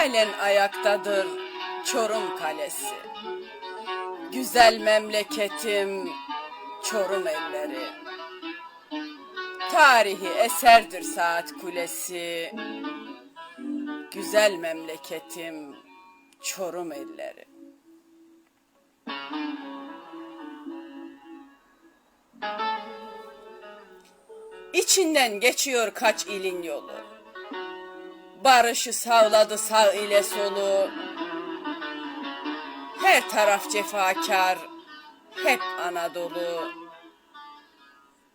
Halen ayaktadır Çorum Kalesi. Güzel memleketim Çorum elleri. Tarihi eserdir saat kulesi. Güzel memleketim Çorum elleri. İçinden geçiyor kaç ilin yolu. Barışı sağladı sağ ile solu. Her taraf cefakar, hep Anadolu.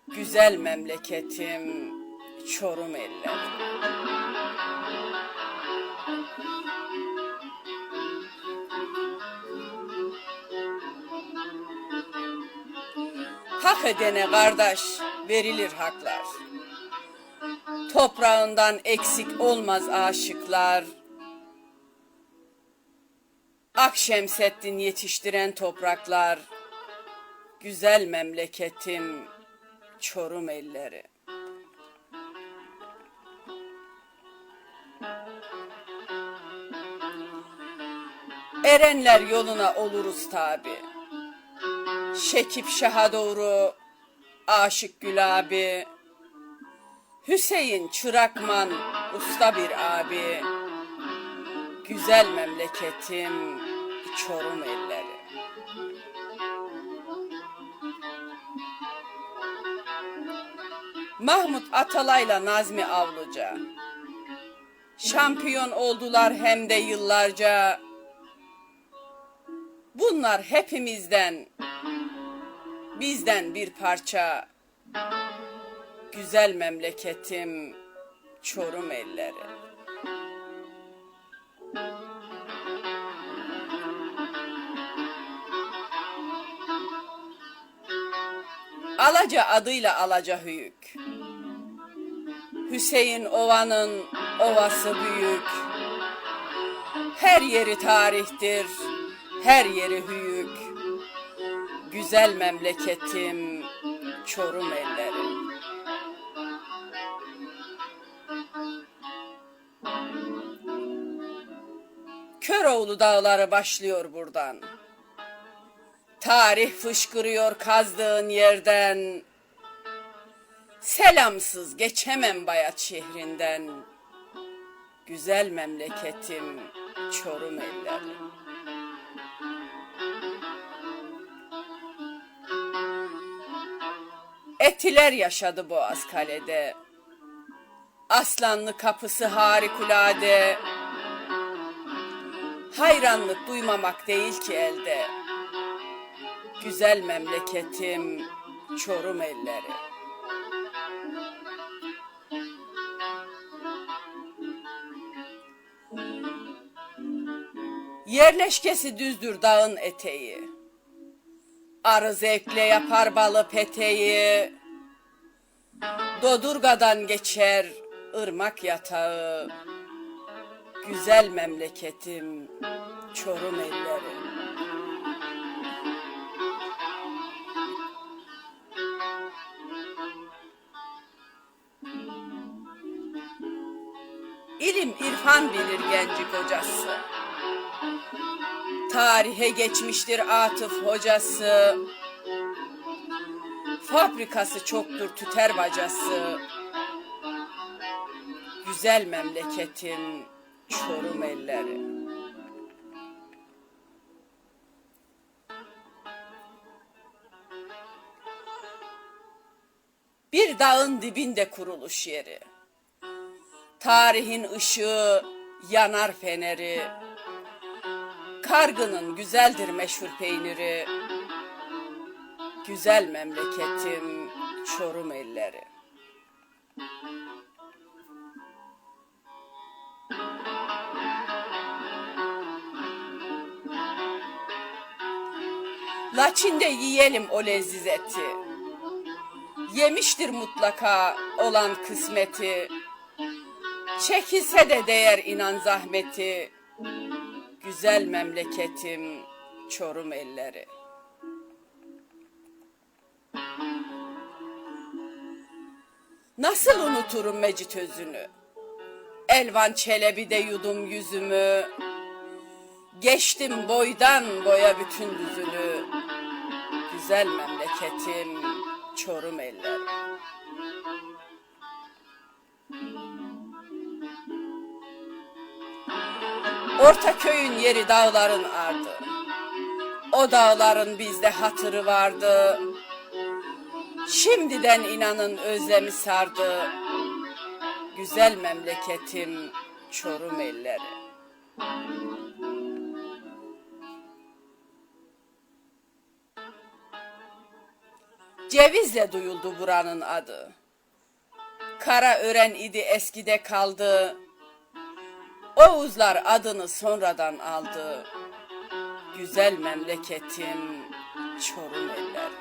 Güzel memleketim Çorum elleri. Hak edene kardeş verilir haklar. Toprağından eksik olmaz aşıklar. Akşemseddin yetiştiren topraklar. Güzel memleketim Çorum elleri. Erenler yoluna oluruz tabi. Şekip Şah'a doğru Aşık Gül abi Hüseyin Çırakman usta bir abi. Güzel memleketim Çorum elleri. Mahmut Atalay'la Nazmi Avluca. Şampiyon oldular hem de yıllarca. Bunlar hepimizden bizden bir parça güzel memleketim Çorum elleri. Alaca adıyla Alaca Hüyük. Hüseyin Ova'nın ovası büyük. Her yeri tarihtir, her yeri hüyük. Güzel memleketim Çorum elleri. Köroğlu dağları başlıyor buradan. Tarih fışkırıyor kazdığın yerden. Selamsız geçemem Bayat şehrinden. Güzel memleketim Çorum elleri. Etiler yaşadı Boğaz Kale'de. Aslanlı kapısı harikulade. Hayranlık duymamak değil ki elde. Güzel memleketim Çorum elleri. Yerleşkesi düzdür dağın eteği. Arı zevkle yapar balı peteği. Dodurgadan geçer ırmak yatağı. Güzel memleketim Çorum elleri. İlim irfan bilir genci kocası. Tarihe geçmiştir Atıf hocası. Fabrikası çoktur tüter bacası. Güzel memleketim Çorum elleri. Bir dağın dibinde kuruluş yeri. Tarihin ışığı yanar feneri. Kargının güzeldir meşhur peyniri. Güzel memleketim Çorum elleri. Laçinde yiyelim o leziz eti. Yemiştir mutlaka olan kısmeti. Çekilse de değer inan zahmeti. Güzel memleketim Çorum elleri. Nasıl unuturum Mecit Özünü? Elvan Çelebi de yudum yüzümü. Geçtim boydan boya bütün düzünü. Güzel memleketim Çorum elleri. Orta köyün yeri dağların ardı. O dağların bizde hatırı vardı. Şimdiden inanın özlemi sardı. Güzel memleketim Çorum elleri. Cevizle duyuldu buranın adı. Kara ören idi eskide kaldı. Oğuzlar adını sonradan aldı. Güzel memleketim Çorum eller.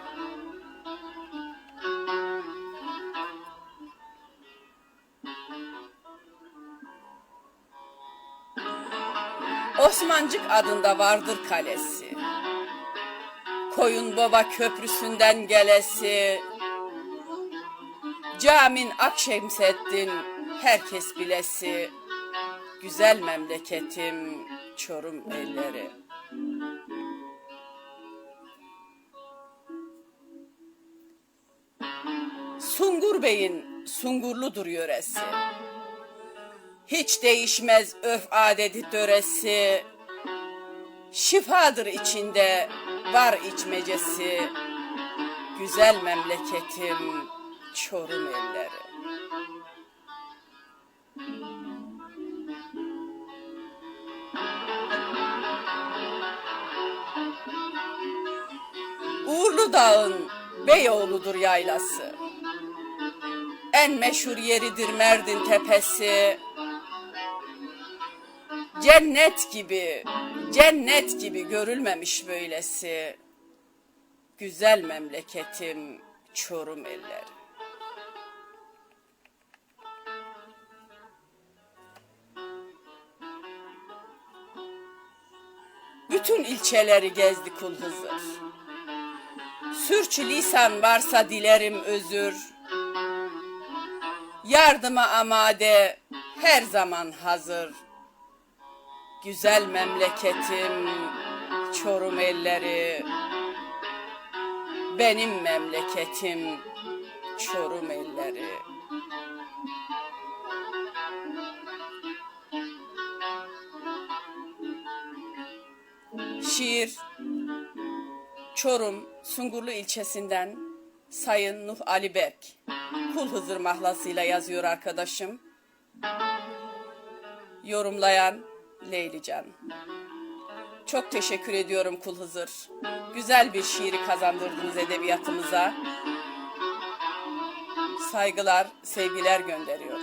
Osmancık adında vardır kalesi. Koyun Baba köprüsünden gelesi. Camin Akşemseddin herkes bilesi. Güzel memleketim Çorum elleri. Sungur Bey'in Sungurludur yöresi. Hiç değişmez örf adeti töresi. Şifadır içinde var içmecesi. Güzel memleketim Çorum elleri. Uğurlu Dağ'ın Beyoğlu'dur yaylası. En meşhur yeridir Merdin tepesi. Cennet gibi, cennet gibi görülmemiş böylesi. Güzel memleketim Çorum elleri. Bütün ilçeleri gezdi kul Hızır. Sürçü lisan varsa dilerim özür. Yardıma amade her zaman hazır. Güzel memleketim Çorum elleri. Benim memleketim Çorum elleri. Şiir Çorum Sungurlu ilçesinden Sayın Nuh Ali Berk Kul Hızır mahlasıyla yazıyor arkadaşım. Yorumlayan Leylican. Çok teşekkür ediyorum Kul Hızır. Güzel bir şiiri kazandırdınız edebiyatımıza. Saygılar, sevgiler gönderiyorum.